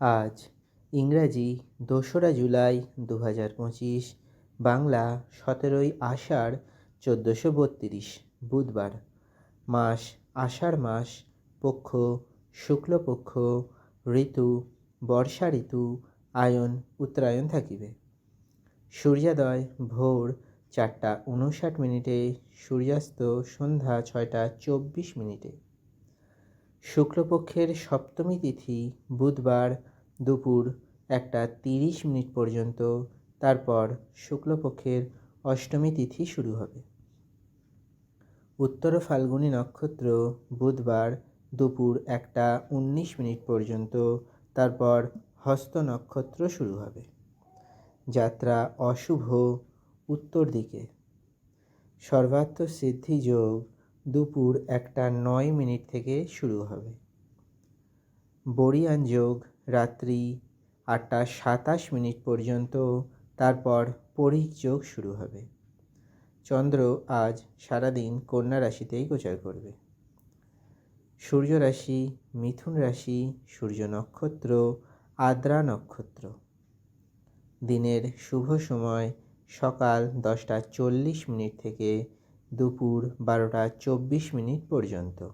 আজ ইংরাজি দোসরা জুলাই দু হাজার পঁচিশ, বাংলা সতেরোই আষাঢ় চোদ্দোশো বত্রিশ, বুধবার। মাস আষাঢ় মাস, পক্ষ শুক্লপক্ষ, ঋতু, বর্ষা ঋতু, আয়ন, উত্তরায়ণ থাকিবে। সূর্যোদয় ভোর চারটা উনষাট মিনিটে, সূর্যাস্ত সন্ধ্যা ছয়টা চব্বিশ মিনিটে। শুক্লপক্ষের সপ্তমী তিথি বুধবার দুপুর একটা তিরিশ মিনিট পর্যন্ত। তারপর শুক্লপক্ষের অষ্টমী তিথি শুরু হবে। উত্তর ফাল্গুনী নক্ষত্র বুধবার দুপুর একটা উনিশ মিনিট পর্যন্ত। তারপর হস্ত নক্ষত্র শুরু হবে। যাত্রা অশুভ উত্তর দিকে। সর্বাত্ম সিদ্ধি যোগ দুপুর একটা নয় মিনিট থেকে শুরু হবে। বরিয়ান যোগ রাত্রি আটটা সাতাশ মিনিট পর্যন্ত তারপর পরিক যোগ শুরু হবে। চন্দ্র আজ সারাদিন কন্যা রাশিতেই গোচর করবে। সূর্য রাশি, মিথুন রাশি, সূর্য নক্ষত্র, আদ্রা নক্ষত্র। দিনের শুভ সময় সকাল দশটা চল্লিশ মিনিট থেকে দুপুর বারোটা চব্বিশ মিনিট পর্যন্ত।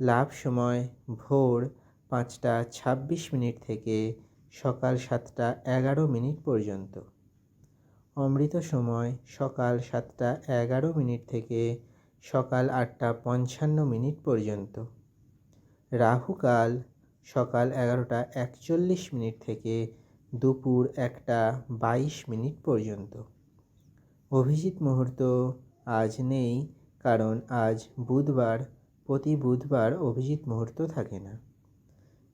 লাভ সময় ভোর পাঁচটা ছাব্বিশ মিনিট থেকে সকাল সাতটা এগারো মিনিট পর্যন্ত। অমৃত সময় সকাল সাতটা এগারো মিনিট থেকে সকাল আটটা পঞ্চান্ন মিনিট পর্যন্ত। রাহুকাল সকাল এগারোটা একচল্লিশ মিনিট থেকে দুপুর একটা বাইশ মিনিট পর্যন্ত। অভিজিৎ মুহূর্ত আজ নেই, কারণ আজ বুধবার, প্রতি বুধবার অভিজিৎ মুহূর্ত থাকে না।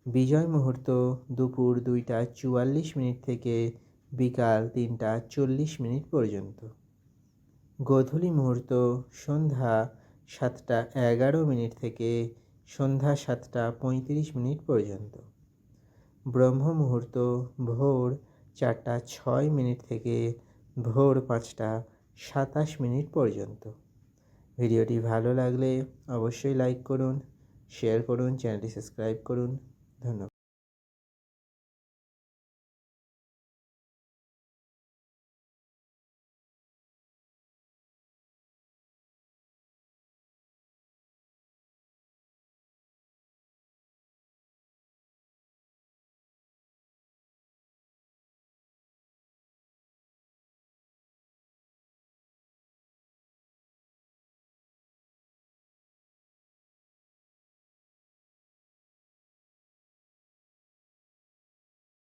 বিজয় মুহূর্ত দুপুর দুইটা চুয়াল্লিশ মিনিট থেকে বিকাল তিনটা চল্লিশ মিনিট পর্যন্ত। গোধূলি মুহূর্ত সন্ধ্যা সাতটা এগারো মিনিট থেকে সন্ধ্যা সাতটা পঁয়ত্রিশ মিনিট পর্যন্ত। ব্রহ্ম মুহূর্ত ভোর চারটা ছয় মিনিট থেকে ভোর পাঁচটা সাতাশ মিনিট পর্যন্ত। ভিডিওটি ভালো লাগলে অবশ্যই লাইক করুন শেয়ার করুন চ্যানেলটি সাবস্ক্রাইব করুন। ধন্যবাদ।